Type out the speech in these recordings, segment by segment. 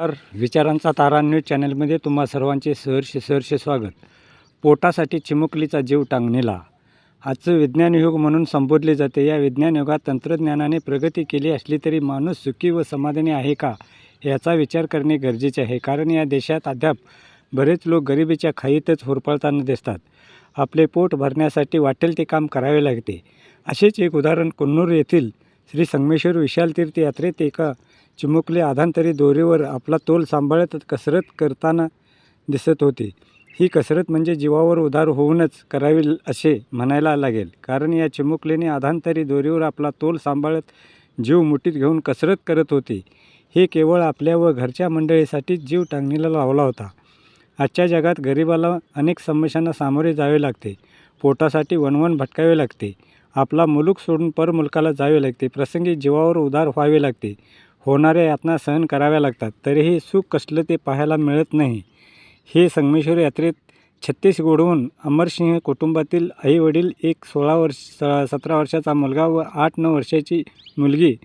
तर विचारांचा तारा न्यूज चॅनलमध्ये तुम्हा सर्वांचे सहर्ष सहर्ष स्वागत. पोटासाठी चिमुकलीचा जीव टांगणीला. आजचं विज्ञान युग म्हणून संबोधले जाते. या विज्ञान युगात तंत्रज्ञानाने प्रगती केली असली तरी माणूस सुखी व समाधानी आहे का याचा विचार करणे गरजेचे आहे. कारण या देशात अद्याप बरेच लोक गरिबीच्या खाईतच होरपळताना दिसतात. आपले पोट भरण्यासाठी वाटेल ते काम करावे लागते. असेच एक उदाहरण कुन्नूर येथील श्री संगमेश्वर विशाल तीर्थ यात्रेत एका चिमुकले आधांतरी दोरीवर आपला तोल सांभाळत कसरत करताना दिसत होती. ही कसरत म्हणजे जीवावर उधार होऊनच करावी असे म्हणायला लागेल. कारण या चिमुकलेने आधांतरी दोरीवर आपला तोल सांभाळत जीव मुठीत घेऊन कसरत करत होती. हे केवळ आपल्या व घरच्या मंडळीसाठीच जीव टांगणीला लावला होता. आजच्या जगात गरिबाला अनेक समस्यांना सामोरे जावे लागते. पोटासाठी वणवण भटकावे लागते. आपला मुलूक सोडून परमुलकाला जावे लागते. प्रसंगी जीवावर उधार व्हावे लागते. होणाऱ्या यातना सहन कराव्या लागतात. तरीही सुख कसलं ते पाहायला मिळत नाही. हे संगमेश्वर यात्रेत छत्तीसगडहून अमरसिंह कुटुंबातील आईवडील एक सोळा वर्ष स- सतरा वर्षाचा मुलगा व आठ नऊ वर्षाची मुलगी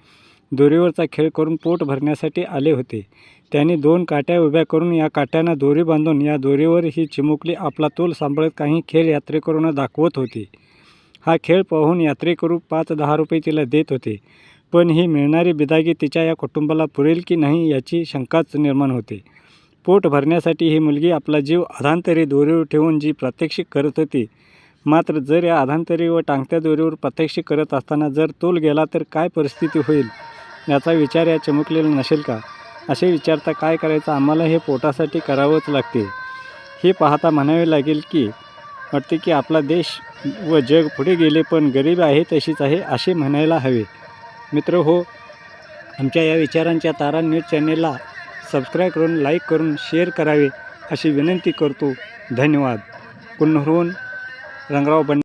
दोरीवरचा खेळ करून पोट भरण्यासाठी आले होते. त्यांनी दोन काट्या उभ्या करून या काट्यांना दोरी बांधून या दोरीवर ही चिमुकली आपला तोल सांभाळत काही खेळ यात्रेकरूंना दाखवत होती. हा खेळ पाहून यात्रेकरू पाच दहा रुपये तिला देत होते. पण ही मिळणारी बिदागी तिच्या या कुटुंबाला पुरेल की नाही याची शंकाच निर्माण होते. पोट भरण्यासाठी ही मुलगी आपला जीव अधांतरी दोरीवर ठेवून जी प्रात्यक्षिक करत होती मात्र जर या अधांतरी व टांगत्या दोरीवर प्रात्यक्षिक करत असताना जर तोल गेला तर काय परिस्थिती होईल याचा विचार या चिमुकलेला नसेल का? असे विचारता काय करायचं? आम्हाला हे पोटासाठी करावंच लागते. हे पाहता म्हणावे लागेल की वाटते की आपला देश व जग पुढे गेले पण गरीब आहे तशीच आहे असे म्हणायला हवे. मित्र हो आमच्या या विचारांच्या तारा न्यूज चॅनेलला सबस्क्राईब करून लाईक करून शेअर करावे अशी विनंती करतो. धन्यवाद. पुन्हा रंगराव बंड